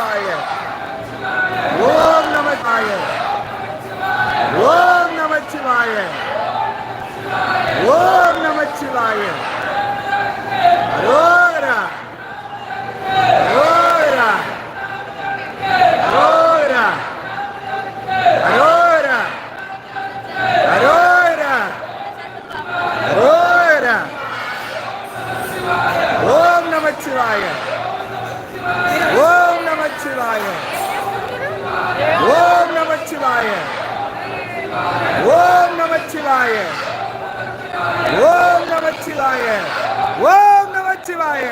நமச்சிவாய ஓம் நமச்சிவாய ஓம் நமச்சிவாய ஓம் நமச்சிவாய அரோகரா அரோகரா அரோகரா அரோகரா அரோகரா அரோகரா ஓம் நமச்சிவாய Whoa! நமச்சிவாய ஓம் நமச்சிவாய. ஓம் நமச்சிவாய. ஓம் நமச்சிவாய. ஓம் நமச்சிவாய.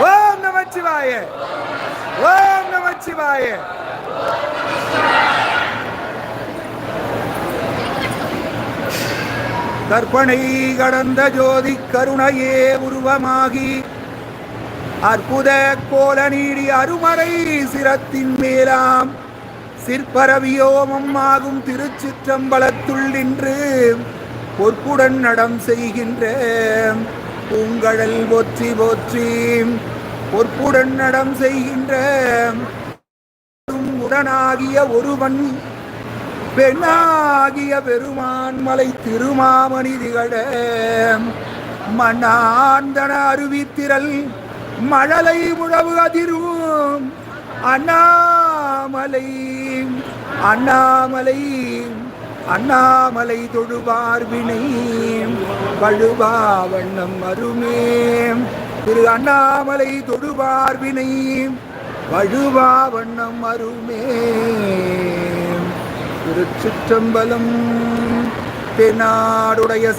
ஓம் நமச்சிவாய. ஓம் நமச்சிவாய. கற்பனை கடந்த ஜோதி கருணையே உருவமாகி அற்புத கோல நீடி அருமறை சிரத்தின் மேலாம். சிற்பரவியோமம் ஆகும் திருச்சிற்றம்பலத்துள் நின்று பொற்புடன் நடம் செய்கின்ற பூங்கடல் போற்றி போற்றி. பொற்புடன் நடம் செய்கின்ற உடனாகிய ஒருவன் பெண்ணாகிய பெருமான் மலை திருமாமணி திகழ. மண்ணாந்தன அருவித்திரல் மழலை முழவு அதிரும். அண்ணாமலை அண்ணாமலை அண்ணாமலை தொழுவார் வினை. வழுவா வண்ணம் அருமே. திரு அண்ணாமலை தொழுவார் வினை. வழுவா வண்ணம் அருமே. திருச்சிற்றம்பலம் தென்னாடுடைய